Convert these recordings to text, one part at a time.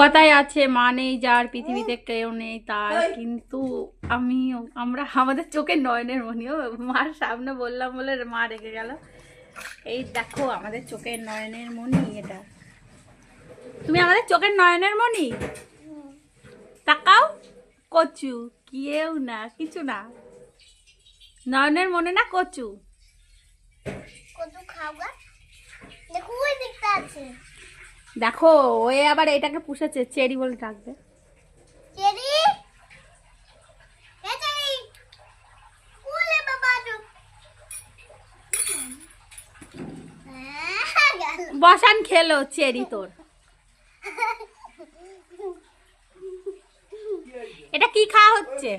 কথায় আছে মা নেই যার পৃথিবীতে কেউ নেই তার কিন্তু আমি আমরা আমাদের চোখের নয়নের মনিও মার সামনে বললাম বলে মা রেখে গেল। এই দেখো আমাদের চোখের নয়নের মনি এটা। তুমি আমাদের চোখের নয়নের মনি তাকাও কচু কেউ না কিছু না। নয়নের মনে না কচু? কচু খাওয়া দেখো ওই দিকটা আছে। দেখো ওই আবার এটাকে পুষেছে চেরি বলে ডাকবে। চেরি? হ্যাঁ। বসান খেলো চেরি তোর। এটা কি খাওয়া হচ্ছে?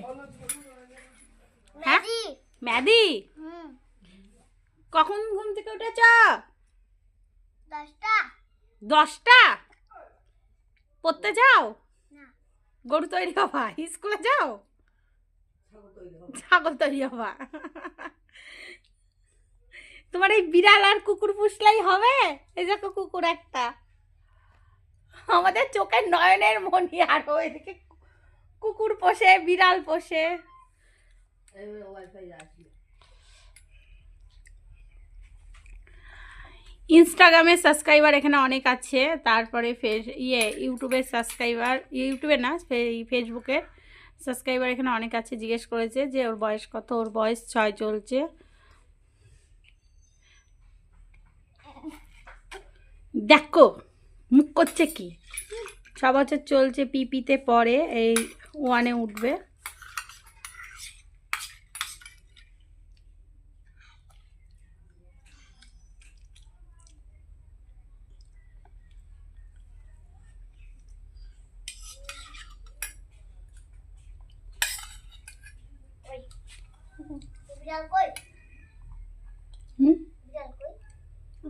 হ্যাঁ? ম্যাদি কখন ঘুম থেকে উঠেছ? দশটা। দশটা? পড়তে যাও? গরু তৈরি হবা। স্কুলে যাও? ছাগল তৈরি হবা। তোমার এই বিড়াল আর কুকুর পুষলেই হবে? এই দেখো কুকুর একটা। আমাদের চোখের নয়নের মনি আর এদিকে কুকুর পোষে বিড়াল পোষে। ইনস্টাগ্রামে সাবস্ক্রাইবার এখানে অনেক আছে। তারপরে ফেস ইয়ে ইউটিউবের সাবস্ক্রাইবার ইউটিউবে না ফেসবুকের সাবস্ক্রাইবার এখানে অনেক আছে। জিজ্ঞেস করেছে যে ওর বয়স কত? ওর বয়স ছয় চলছে। দেখো, মুখ করছে কি? ছ বছর চলছে পিপিতে পরে এই ওয়ানে উঠবে।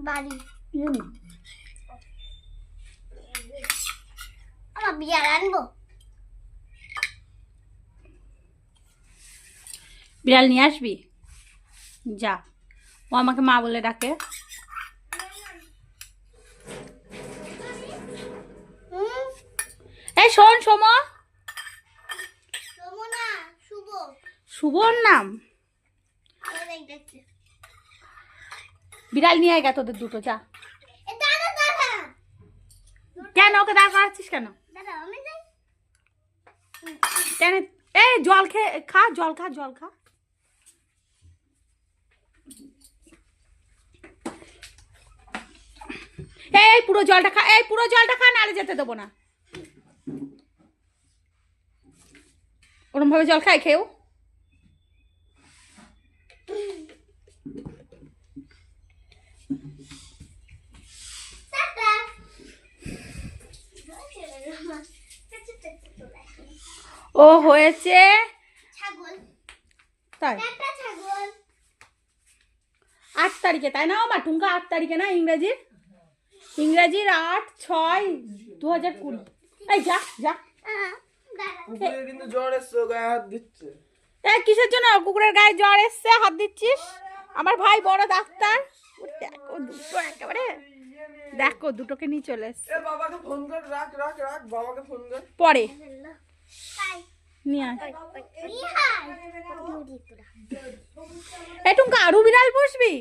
বাড়ি। আমার বিড়াল আনব। বিড়াল নিয়ে আসবি? যা। ও আমাকে মা বলে ডাকে। এই শোন সোম। শুভর নাম? বিড়াল নিয়ে আয় গা তোদের দুটো যা। দাদা কেন ওকে দাঁড় করাচ্ছিস কেন? কেন? এই জল খেয়ে খা জল খা জল খা। এই পুরো জলটা খা এই পুরো জলটা খা নালে যেতে দেবো না। ওরম ভাবে জল খাই খেয়েও? ও হয়েছে? ছাগল। তাই। আট তারিখে তাই না আমার টুঙ্কা আট তারিখে না ইংরেজির ইংরেজির আট ছয় দু হাজার কুড়ি। এই যা যা। আহ, দাদা কুকুরের কিন্তু জ্বর এসছে ও গায়ে হাত দিচ্ছে। এই কিসের জন্য? কুকুরের গায়ে জ্বর এসছে হাত দিচ্ছিস? আমার ভাই বড় ডাক্তার। দেখো দুটো একেবারে দেখো দুটোকে নিয়ে চলে এসছে। বাবাকে ফোন কর রাখ রাখ রাখ বাবাকে ফোন কর। পরে। তাই। আরু বিড়াল পুষবি?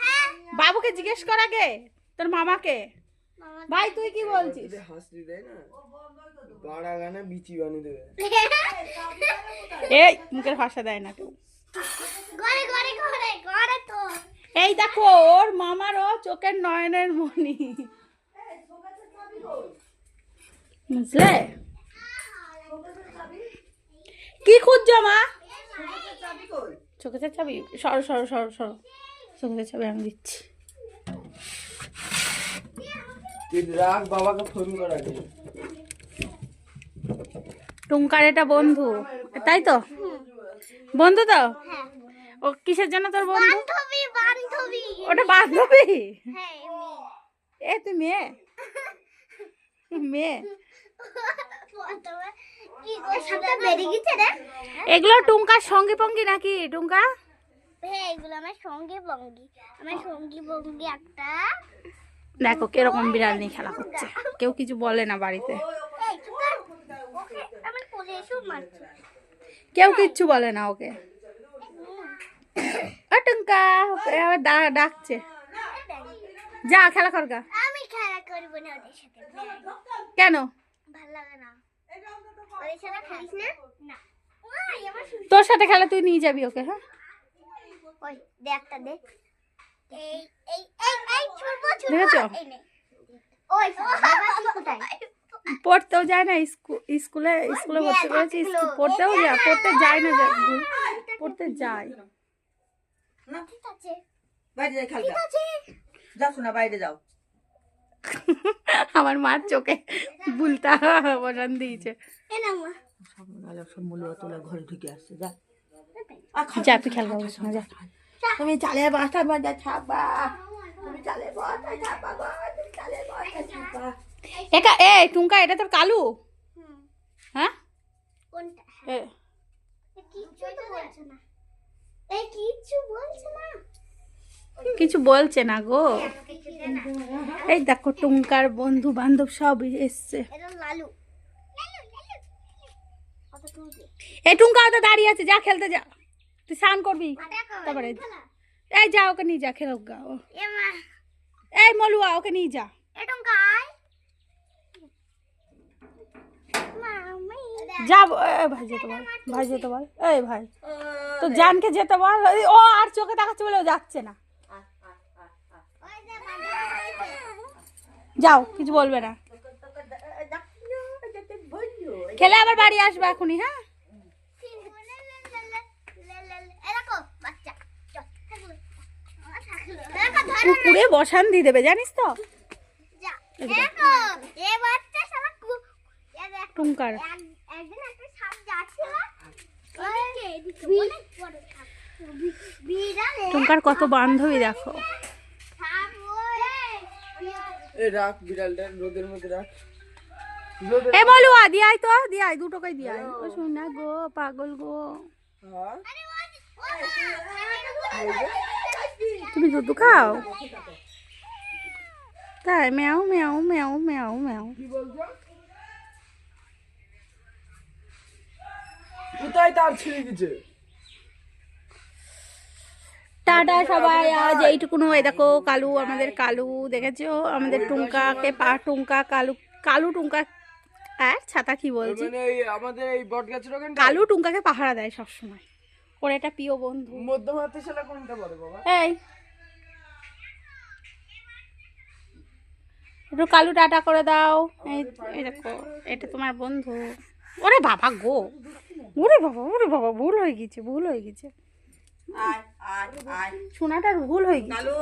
হ্যাঁ। বাবুকে জিজ্ঞেস কর আগে তোর মামাকে। ভাই তুই কি বলছিস? হাসলি দেয় না? বাড়া গানে বিচি বানিয়ে দেবে। এই মুখের ভাষা দেয় না কেউ। ঘরে ঘরে ঘরে ঘরে তো এই দেখো ওর মামারও চোখের নয়নের মনি বুঝলে? কি খুঁজছো মা? চোখের চাবি? সরো সরো সরো সরো। চোখের চাবি আমি দিচ্ছি। বাবাকে ফোন কর টুঙ্কার এটা বন্ধু। তাই তো? বন্ধু তো? হ্যাঁ। ও কিসের জন্য তোর বন্ধু? বান্ধবী বান্ধবী। ওটা বান্ধবী? হ্যাঁ এ তুই মেয়ে? মেয়ে? এগুলো টুঙ্কার সঙ্গী পঙ্গি নাকি টুঙ্কা? হ্যাঁ এগুলো আমার সঙ্গে বঙ্গি আমার সঙ্গী বঙ্গি একটা। দেখো কীরকম বিড়াল নিয়ে খেলা করছে। কেউ কিছু বলে না বাড়িতে। কেউ কিচ্ছু বলে না ওকে। আবার ডাকছে। যা খেলা কর গা আমি খেলা করব না ওদের সাথে। কেন? ভালো লাগে না। ওদের সাথে খেলিস না? না। ওই আমার শুনতে তোর সাথে খেলা তুই নিয়ে যাবি ওকে হ্যাঁ? ওই দে একটা দে। এই এই এই এই ছুটবো ছুটবো দেখেছ? এই নে। ওই কোথায়? পড়তেও যায় না স্কু- স্কুলে স্কুলে ভর্তি করেছি পড়তেও যায় পড়তে যায় না পড়তে যায়। ঠিক বাইরে যাই খেলবে ঠিক আছে। যাও শোনা বাইরে যাও। আমার মার চোখে বুলতা বসান দিয়েছে। সব সব তোলা ঘরে ঢুকে আসছে যা। যা তুই খেলবা যা। তুমি চালে মজা তুমি চালে বাসা ছাপবা গো তুমি চালে বাসা ছাপবা। একা এ টুঙ্কা এটা তোর কালু? হ্যাঁ? কোনটা এ, এ কিচ্ছু তো বলছে না এই কিচ্ছু বলছে না কিছু বলছে না গো। এই দেখো টুঙ্কার বন্ধু বান্ধব সব এসছে। এই টুঙ্কা তো দাঁড়িয়ে আছে, যা খেলতে যা। তুই স্নান করবি? তারপরে এই যা, ওকে নিয়ে যা, খেলো গা, ও। এই মলুয়া, ওকে নিয়ে যা। যা ভাই, যেতে বল, ভাই, যেতে বল। এই ভাই তো জানকে যেতে বল। ও, আর চোখে দেখাচ্ছে বলে ও যাচ্ছে না ওই যে বাবা যাও, কিছু বলবে না। খেলে আবার বাড়ি আসবে এখনই হ্যাঁ? পুকুরে বসান দিয়ে দেবে, জানিস তো? টুঙ্কার কত বান্ধবী, দেখো। রাখ বিড়ালটা রোদের মধ্যে রাখ। এ মলুয়া দিয়াই তো দিয়াই দুটোকে দিয়াই ও শোনা গো পাগল গো। হ্যাঁ? ও তুমি দুধ খাও? তাই ম্যাও ম্যাও ম্যাও ম্যাও ম্যাও কোথায় তার ছিঁড়ে গেছে? টাটা সবাই আজ এইটুকুনো এই দেখো কালু আমাদের কালু দেখেছ? আমাদের টুঙ্কাকে পা টুঙ্কা কালু কালু টুঙ্কা আর ছাতা কি বলছি? মানে আমাদের এই বট গাছের কালু টুঙ্কাকে পাহারা দেয় সবসময়। ওর একটা প্রিয় বন্ধু। মধ্যম হাতে সেটা কোনটা পড়ে বাবা? এই। একটু কালু টাটা করে দাও। এই দেখো এটা তোমার বন্ধু। ওরে বাবা গো। ওরে বাবা ওরে বাবা ভুল হয়ে গেছে ভুল হয়ে গেছে। আয়। সোনাটার ভুল হয়ে গেছে কালু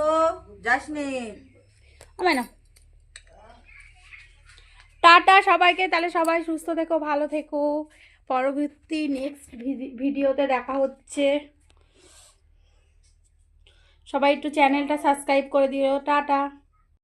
আমায় না টাটা সবাইকে তাহলে সবাই সুস্থ থেকো ভালো থেকো। পরবর্তী নেক্সট ভিডিওতে দেখা হচ্ছে। সবাই একটু চ্যানেলটা সাবস্ক্রাইব করে দিও। টাটা।